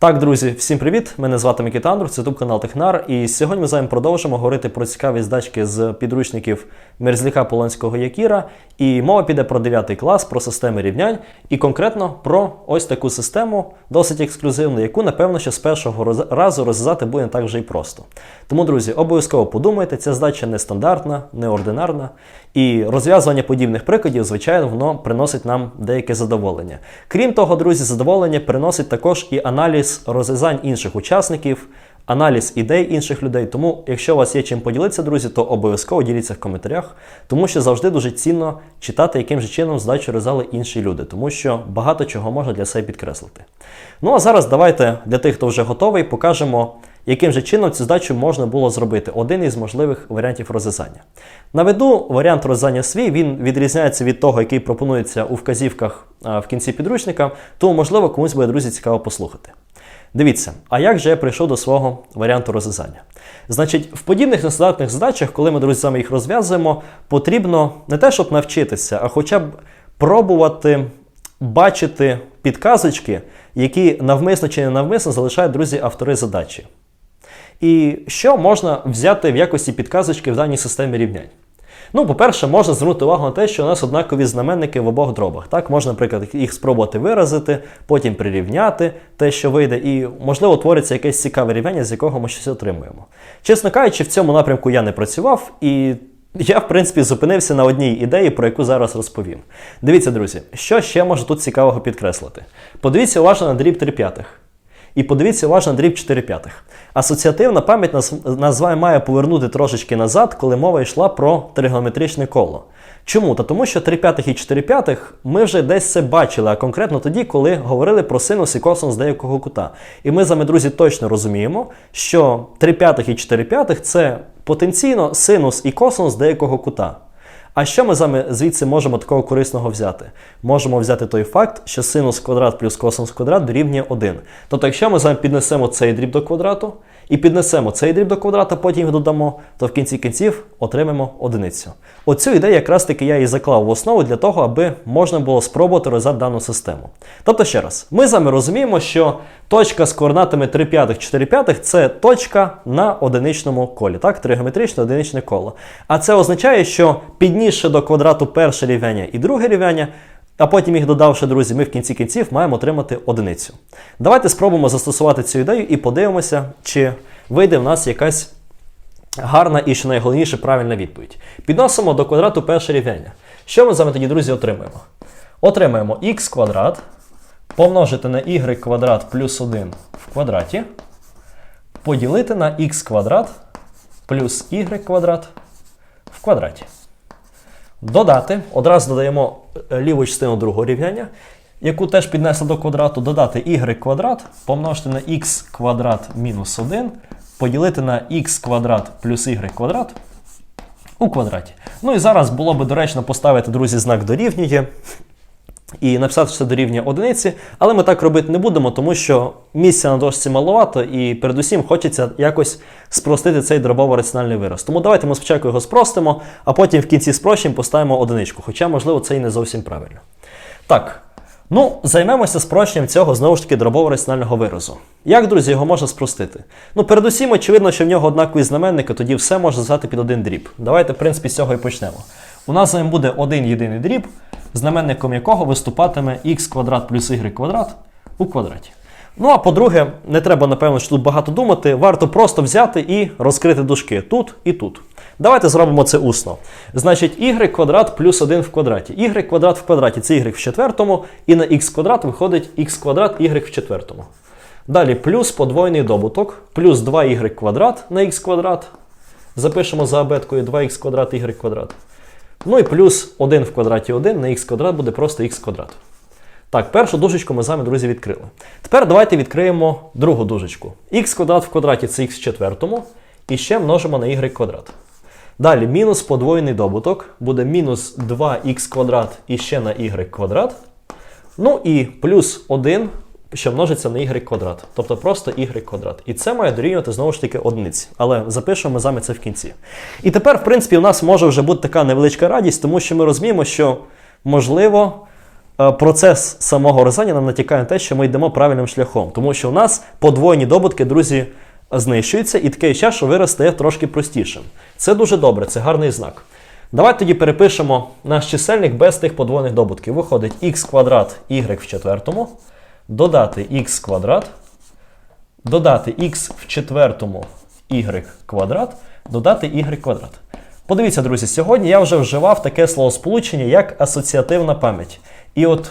Так, друзі, всім привіт! Мене звати Микита Андрур, це канал Технар. І сьогодні ми з вами продовжимо говорити про цікаві здачки з підручників Мерзляка Полонського Якіра. І мова піде про 9 клас, про системи рівнянь, і конкретно про ось таку систему, досить ексклюзивну, яку, напевно, що з першого разу розв'язати буде не так вже й просто. Тому, друзі, обов'язково подумайте, ця здача нестандартна, неординарна. І розв'язування подібних прикладів, звичайно, воно приносить нам деяке задоволення. Крім того, друзі, задоволення приносить також і аналіз розв'язань інших учасників, аналіз ідей інших людей. Тому, якщо у вас є чим поділитися, друзі, то обов'язково діліться в коментарях, тому що завжди дуже цінно читати, яким же чином здачу розв'язали інші люди, тому що багато чого можна для себе підкреслити. Ну а зараз давайте для тих, хто вже готовий, покажемо. Яким же чином цю здачу можна було зробити? Один із можливих варіантів розв'язання. Наведу варіант розв'язання свій, він відрізняється від того, який пропонується у вказівках в кінці підручника, тому, можливо, комусь буде, друзі, цікаво послухати. Дивіться, а як же я прийшов до свого варіанту розв'язання? Значить, в подібних нестандартних задачах, коли ми, друзі, саме їх розв'язуємо, потрібно не те, щоб навчитися, а хоча б пробувати бачити підказочки, які навмисно чи не навмисно залишають друзі автори задачі. І що можна взяти в якості підказочки в даній системі рівнянь? Ну, по-перше, можна звернути увагу на те, що у нас однакові знаменники в обох дробах. Так, можна, наприклад, їх спробувати виразити, потім прирівняти те, що вийде, і, можливо, твориться якесь цікаве рівняння, з якого ми щось отримуємо. Чесно кажучи, в цьому напрямку я не працював, і я, в принципі, зупинився на одній ідеї, про яку зараз розповім. Дивіться, друзі, що ще можу тут цікавого підкреслити. Подивіться уважно на дріб 3 п'ятих. І подивіться уважно дріб 4 п'ятих. Асоціативна пам'ять нас, має повернути трошечки назад, коли мова йшла про тригонометричне коло. Чому? Та тому, що 3 п'ятих і 4 п'ятих ми вже десь це бачили, а конкретно тоді, коли говорили про синус і косинус деякого кута. І ми з вами, друзі, точно розуміємо, що 3 п'ятих і 4 п'ятих це потенційно синус і косинус деякого кута. А що ми з вами звідси можемо такого корисного взяти? Можемо взяти той факт, що синус квадрат плюс косинус квадрат дорівнює 1. Тобто, якщо ми з вами піднесемо цей дріб до квадрату і піднесемо цей дріб до квадрата, потім їх додамо, то в кінці кінців отримаємо одиницю. Оцю ідею якраз таки я і заклав в основу для того, аби можна було спробувати розв'язати дану систему. Тобто, ще раз, ми з вами розуміємо, що точка з координатами 3 п'ятих, 4 п'ятих це точка на одиничному колі, так? Тригометричне одиничне коло. А це означає, що піднісши до квадрату перше рівняння і друге рівняння, а потім їх додавши, друзі, ми в кінці кінців маємо отримати одиницю. Давайте спробуємо застосувати цю ідею і подивимося, чи вийде в нас якась гарна і, що найголовніше, правильна відповідь. Підносимо до квадрату перше рівняння. Що ми з вами тоді, друзі, отримаємо? Отримаємо х квадрат помножити на y квадрат плюс 1 в квадраті, поділити на х квадрат плюс y квадрат в квадраті. Додати, одразу додаємо е, ліву частину другого рівняння, яку теж піднесли до квадрату, додати y квадрат, помножити на x квадрат мінус 1, поділити на х квадрат плюс y квадрат у квадраті. Ну і зараз було би доречно поставити, друзі, знак дорівнює. І написати, що це дорівнює одиниці, але ми так робити не будемо, тому що місця на дошці маловато, і передусім хочеться якось спростити цей дробово раціональний вираз. Тому давайте ми спочатку його спростимо, а потім в кінці спрощення поставимо одиничку. Хоча, можливо, це і не зовсім правильно. Так, ну займемося спрощенням цього знову ж таки дробово раціонального виразу. Як, друзі, його можна спростити? Ну, передусім, очевидно, що в нього однакові знаменники, тоді все можна звати під один дріб. Давайте, в принципі, з цього і почнемо. У нас з вами буде один єдиний дріб, знаменником якого виступатиме х квадрат плюс y квадрат у квадраті. Ну а по-друге, не треба, напевно, що тут багато думати, варто просто взяти і розкрити дужки тут і тут. Давайте зробимо це усно. Значить, y квадрат плюс 1 в квадраті. y квадрат в квадраті це y в четвертому, і на х квадрат виходить х квадрат y в четвертому. Далі плюс подвойний добуток, плюс 2y квадрат на х квадрат. Запишемо за абеткою 2х квадрат y квадрат. Ну і плюс 1 в квадраті 1 на х квадрат буде просто х квадрат. Так, першу дужечку ми з вами, друзі, відкрили. Тепер давайте відкриємо другу дужечку. х квадрат в квадраті це х в четвертому. І ще множимо на y квадрат. Далі мінус подвоєний добуток буде мінус 2х квадрат і ще на y квадрат. Ну і плюс 1, що множиться на y квадрат. Тобто просто y квадрат. І це має дорівнювати знову ж таки одиниці. Але запишемо ми з вами це в кінці. І тепер, в принципі, у нас може вже бути така невеличка радість, тому що ми розуміємо, що можливо. е, процес самого розв'язання нам натякає на те, що ми йдемо правильним шляхом, тому що у нас подвойні добутки, друзі, знищуються, і таке ще, що вираз стає трошки простішим. Це дуже добре, це гарний знак. Давайте тоді перепишемо наш чисельник без тих подвойних добутків. Виходить х квадрат y в четвертому, додати х квадрат, додати х в четвертому y квадрат, додати y квадрат. Подивіться, друзі, сьогодні я вже вживав таке словосполучення, як асоціативна пам'ять. І от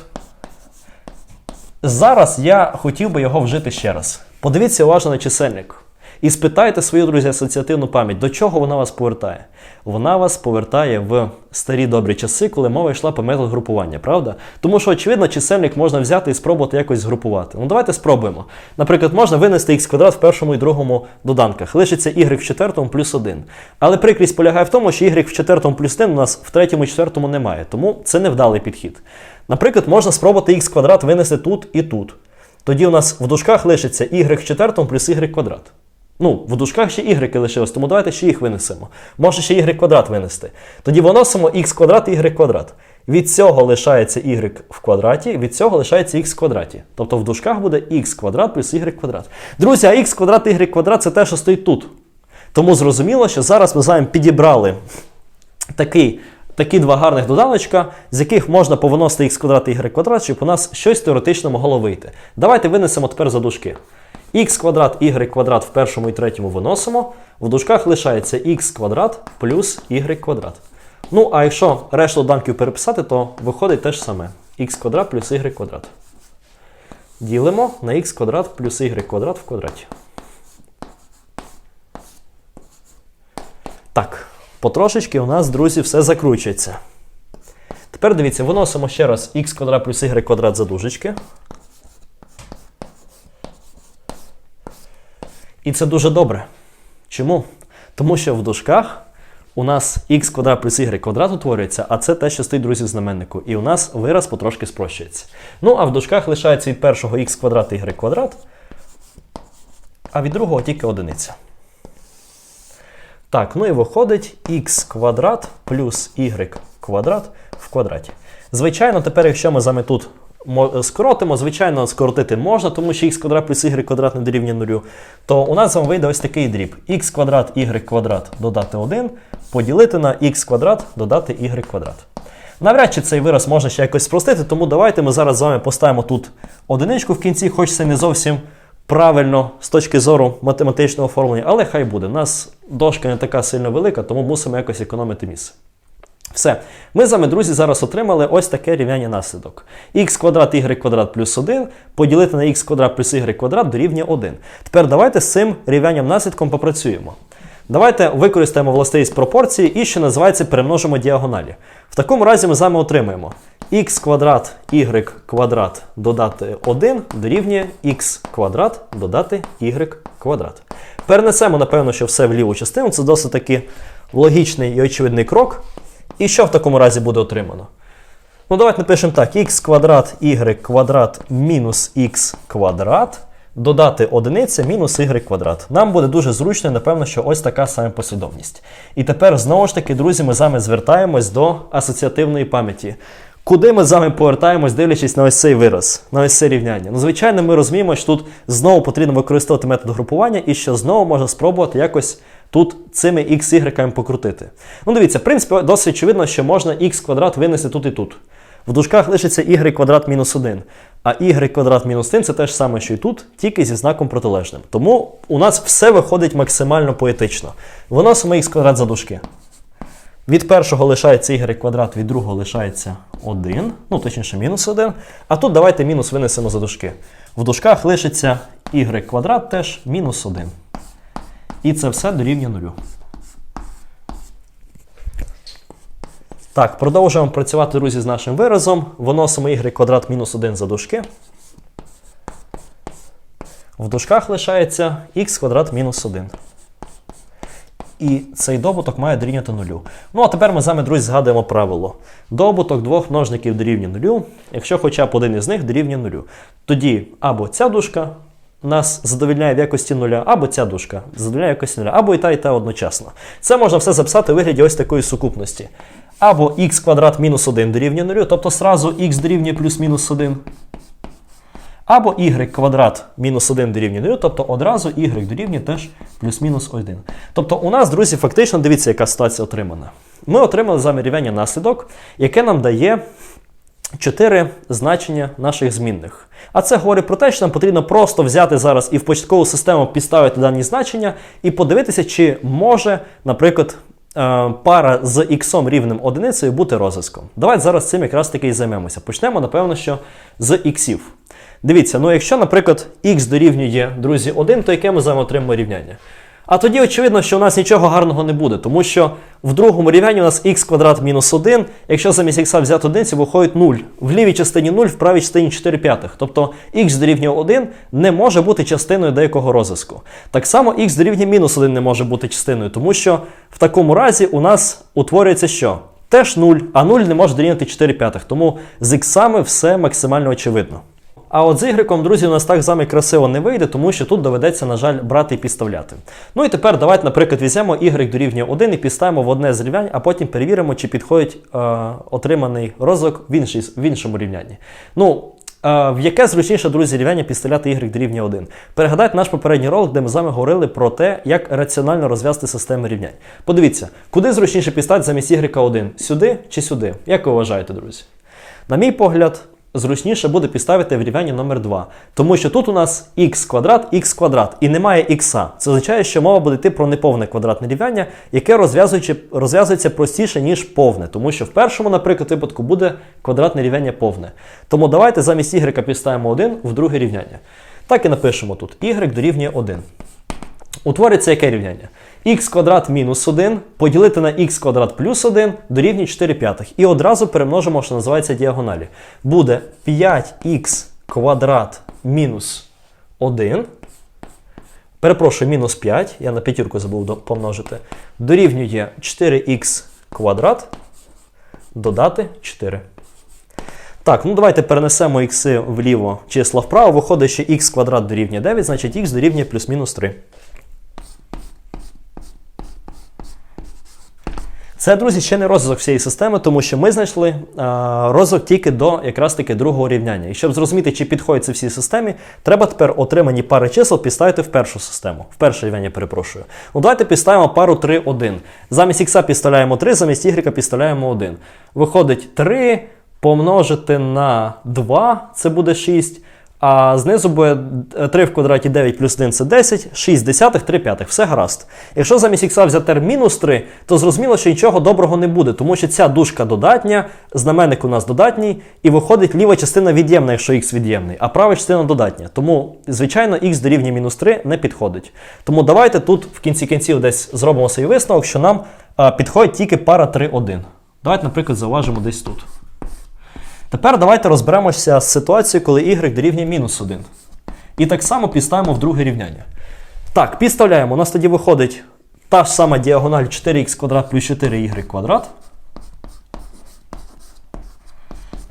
зараз я хотів би його вжити ще раз. Подивіться уважно на чисельник. І спитайте свою, друзі, асоціативну пам'ять, до чого вона вас повертає? Вона вас повертає в старі добрі часи, коли мова йшла по методу групування, правда? Тому що, очевидно, чисельник можна взяти і спробувати якось згрупувати. Ну давайте спробуємо. Наприклад, можна винести х квадрат в першому і другому доданках. Лишиться y в четвертому плюс 1. Але прикрість полягає в тому, що y в четвертому плюс 1 у нас в третьому і четвертому немає. Тому це невдалий підхід. Наприклад, можна спробувати х квадрат винести тут і тут. Тоді у нас в дужках лишиться y в четвертому плюс y квадрат. Ну, в дужках ще y лишилось, тому давайте ще їх винесемо. Може ще y квадрат винести. Тоді виносимо x квадрат і y квадрат. Від цього лишається y в квадраті, від цього лишається x в квадраті. Тобто в дужках буде x квадрат плюс y квадрат. Друзі, а x квадрат і y квадрат це те, що стоїть тут. Тому зрозуміло, що зараз ми з вами підібрали такий. Такі два гарних доданочка, з яких можна повиносити х квадрат і y квадрат, щоб у нас щось теоретично могло вийти. Давайте винесемо тепер за дужки. Х квадрат y квадрат в першому і третьому виносимо. В дужках лишається х квадрат плюс y квадрат. Ну, а якщо решту доданків переписати, то виходить те ж саме. х квадрат плюс y квадрат. Ділимо на х квадрат плюс y квадрат в квадраті. Так, потрошечки у нас, друзі, все закручується. Тепер дивіться, виносимо ще раз х квадрат плюс y квадрат за дужечки. І це дуже добре. Чому? Тому що в дужках у нас х квадрат плюс y квадрат утворюється, а це те, що стоїть, друзі, знаменнику. І у нас вираз потрошки спрощується. Ну, а в дужках лишається від першого х квадрат y квадрат, а від другого тільки одиниця. Так, ну і виходить х квадрат плюс y квадрат в квадраті. Звичайно, тепер, якщо ми з вами тут скоротимо, звичайно, скоротити можна, тому що х квадрат плюс y квадрат не дорівнює нулю, то у нас з вами вийде ось такий дріб. х квадрат y квадрат додати 1, поділити на х квадрат додати y квадрат. Навряд чи цей вираз можна ще якось спростити, тому давайте ми зараз з вами поставимо тут одиничку в кінці, хоч це не зовсім правильно з точки зору математичного оформлення, але хай буде. У нас дошка не така сильно велика, тому мусимо якось економити місце. Все. Ми з вами, друзі, зараз отримали ось таке рівняння наслідок. х квадрат y квадрат плюс 1 поділити на х квадрат плюс y квадрат дорівнює 1. Тепер давайте з цим рівнянням наслідком попрацюємо. Давайте використаємо властивість пропорції і, що називається, перемножимо діагоналі. В такому разі ми з вами отримаємо х квадрат y квадрат додати 1 дорівнює х квадрат додати y квадрат. Перенесемо, напевно, що все в ліву частину. Це досить таки логічний і очевидний крок. І що в такому разі буде отримано? Ну, давайте напишемо так: х квадрат y квадрат мінус х квадрат додати одиниця мінус y квадрат. Нам буде дуже зручно, і, напевно, що ось така саме послідовність. І тепер, знову ж таки, друзі, ми з вами звертаємось до асоціативної пам'яті. Куди ми з вами повертаємось, дивлячись на ось цей вираз, на ось це рівняння? Ну, звичайно, ми розуміємо, що тут знову потрібно використовувати метод групування і що знову можна спробувати якось тут цими x, y покрутити. Ну, дивіться, в принципі, досить очевидно, що можна x квадрат винести тут і тут. В дужках лишиться y квадрат мінус 1. А y квадрат мінус 1 це те ж саме, що і тут, тільки зі знаком протилежним. Тому у нас все виходить максимально поетично. Виносимо х квадрат за дужки. Від першого лишається y квадрат, від другого лишається 1, ну точніше мінус 1. А тут давайте мінус винесемо за дужки. В дужках лишиться y квадрат теж мінус 1. І це все дорівнює нулю. Так, продовжуємо працювати, друзі, з нашим виразом. Виносимо y квадрат мінус 1 за дужки. В дужках лишається х квадрат мінус 1. І цей добуток має дорівнювати нулю. Ну а тепер ми з вами, друзі, згадуємо правило. Добуток двох множників дорівнює нулю, якщо хоча б один із них дорівнює нулю. Тоді або ця дужка нас задовільняє в якості нуля, або ця дужка задовільняє в якості нуля, або і та, і та одночасно. Це можна все записати у вигляді ось такої сукупності. або х квадрат мінус 1 дорівнює 0, тобто сразу х дорівнює плюс-мінус 1. Або y квадрат мінус 1 дорівнює 0, тобто одразу y дорівнює теж плюс-мінус 1. Тобто у нас, друзі, фактично дивіться, яка ситуація отримана. Ми отримали з вами рівняння наслідок, яке нам дає 4 значення наших змінних. А це говорить про те, що нам потрібно просто взяти зараз і в початкову систему підставити дані значення і подивитися, чи може, наприклад, е, пара з х рівним одиницею бути розв'язком. Давайте зараз цим якраз таки і займемося. Почнемо, напевно, що з іксів. Дивіться, ну якщо, наприклад, х дорівнює, друзі, 1, то яке ми з вами отримаємо рівняння? А тоді очевидно, що у нас нічого гарного не буде, тому що в другому рівнянні у нас х квадрат мінус 1, якщо замість х взяти одиницю, виходить 0. В лівій частині 0, в правій частині 4 п'ятих. Тобто х дорівнює 1 не може бути частиною деякого розв'язку. Так само х дорівнює мінус 1 не може бути частиною, тому що в такому разі у нас утворюється що? Теж 0, а 0 не може дорівнювати 4 п'ятих. Тому з х все максимально очевидно. А от з Y, друзі, у нас так само красиво не вийде, тому що тут доведеться, на жаль, брати і підставляти. Ну і тепер давайте, наприклад, візьмемо Y дорівнює 1 і підставимо в одне з рівнянь, а потім перевіримо, чи підходить е, отриманий розвиток в, інший, в іншому рівнянні. Ну, е, в яке зручніше, друзі, рівняння підставляти Y дорівнює 1? Перегадайте наш попередній ролик, де ми з вами говорили про те, як раціонально розв'язати системи рівнянь. Подивіться, куди зручніше підставити замість Y1? Сюди чи сюди? Як ви вважаєте, друзі? На мій погляд, зручніше буде підставити в рівнянні номер 2 Тому що тут у нас х квадрат, х квадрат і немає х. Це означає, що мова буде йти про неповне квадратне рівняння, яке розв'язується простіше, ніж повне. Тому що в першому, наприклад, випадку буде квадратне рівняння повне. Тому давайте замість y підставимо 1 в друге рівняння. Так і напишемо тут y дорівнює 1. Утвориться яке рівняння? Х квадрат мінус 1 поділити на х квадрат плюс 1 дорівнює 4 п'ятих. І одразу перемножимо, що називається діагоналі. Буде 5х квадрат мінус 1. Перепрошую, мінус 5. Я на п'ятірку забув помножити. Дорівнює 4х квадрат додати 4. Так, ну давайте перенесемо х вліво, числа вправо. Виходить, що х квадрат дорівнює 9, значить х дорівнює плюс-мінус 3. Це, друзі, ще не розвиток всієї системи, тому що ми знайшли а, розвиток тільки до якраз таки другого рівняння. І щоб зрозуміти, чи підходить це всій системі, треба тепер отримані пари чисел підставити в першу систему. В перше рівняння, перепрошую. Ну, давайте підставимо пару 3, 1. Замість х підставляємо 3, замість y підставляємо 1. Виходить 3 помножити на 2, це буде 6. А знизу буде 3 в квадраті 9 плюс 1 це 10, 6 десятих, 3 п'ятих. Все гаразд. Якщо замість х взяти мінус 3, то зрозуміло, що нічого доброго не буде, тому що ця дужка додатня, знаменник у нас додатній, і виходить ліва частина від'ємна, якщо х від'ємний, а права частина додатня. Тому, звичайно, х дорівнює мінус 3 не підходить. Тому давайте тут в кінці кінців десь зробимо свій висновок, що нам а, підходить тільки пара 3-1. Давайте, наприклад, зауважимо десь тут. Тепер давайте розберемося з ситуацією, коли y дорівнює мінус 1. І так само підставимо в друге рівняння. Так, підставляємо. У нас тоді виходить та ж сама діагональ 4х квадрат плюс 4y квадрат.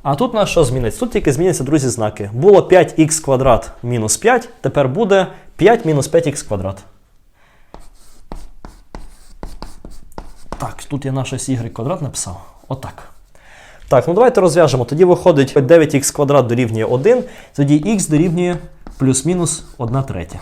А тут нас що зміниться? Тут тільки зміняться, друзі, знаки. Було 5х квадрат мінус 5, тепер буде 5 мінус 5х квадрат. Так, тут я на щось y квадрат написав. Отак. Так, ну давайте розв'яжемо. Тоді виходить 9х квадрат дорівнює 1, тоді х дорівнює плюс-мінус 1 третя.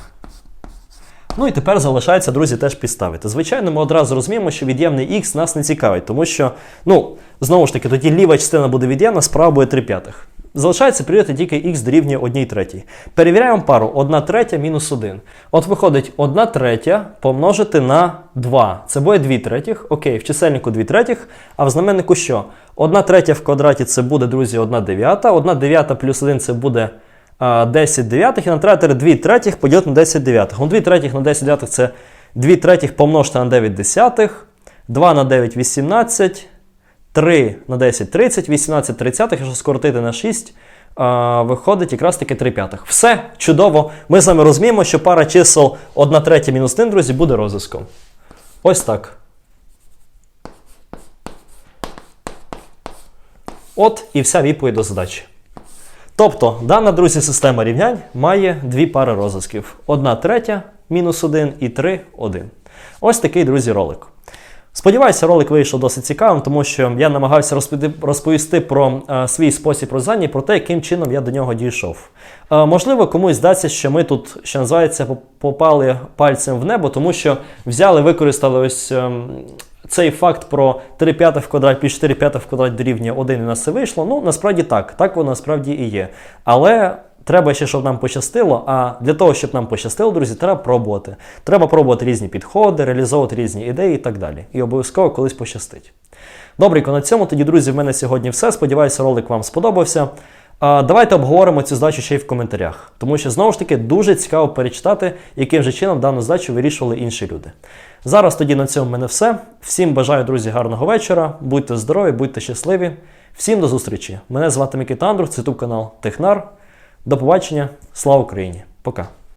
Ну і тепер залишається, друзі, теж підставити. Звичайно, ми одразу розуміємо, що від'ємний х нас не цікавить, тому що, ну, знову ж таки, тоді ліва частина буде від'ємна, справа буде 3 п'ятих. Залишається перевірити тільки х дорівнює 1 третій. Перевіряємо пару 1 третя мінус 1. От виходить 1 третя помножити на 2. Це буде 2 третіх. Окей, в чисельнику 2 третіх, а в знаменнику що? 1 третя в квадраті це буде, друзі, 1 дев'ята. 1 дев'ята плюс 1 це буде 10 дев'ятих. І нам треба 2 третіх поділити на 10 дев'ятих. Ну, 2 третіх на 10 дев'ятих це 2 третіх помножити на 9 десятих. 2 на 9 18. 3 на 10 30, 18 30, якщо скоротити на 6, а, виходить якраз таки 3 п'ятих. Все чудово. Ми з вами розуміємо, що пара чисел 1 третя мінус 1, друзі, буде розв'язком. Ось так. От і вся відповідь до задачі. Тобто, дана, друзі, система рівнянь має дві пари розв'язків. 1 третя мінус 1 і 3 1. Ось такий, друзі, ролик. Сподіваюся, ролик вийшов досить цікавим, тому що я намагався розповісти, про е, свій спосіб розв'язання і про те, яким чином я до нього дійшов. Е, можливо, комусь здасться, що ми тут, що називається, попали пальцем в небо, тому що взяли, використали ось. ем, цей факт про 3 п'ятих в квадраті плюс 4 п'ятих в квадраті дорівнює 1 і нас це вийшло. Ну, насправді так, так воно насправді і є. Але треба ще, щоб нам пощастило. А для того, щоб нам пощастило, друзі, треба пробувати. Треба пробувати різні підходи, реалізовувати різні ідеї і так далі. І обов'язково колись пощастить. Добренько, на цьому тоді, друзі, в мене сьогодні все. Сподіваюся, ролик вам сподобався. Давайте обговоримо цю здачу ще й в коментарях, тому що знову ж таки дуже цікаво перечитати, яким же чином дану здачу вирішували інші люди. Зараз тоді на цьому в мене все. Всім бажаю, друзі, гарного вечора. Будьте здорові, будьте щасливі. Всім до зустрічі. Мене звати Микита Андрус, це ютуб канал Технар. До побачення. Слава Україні! Пока.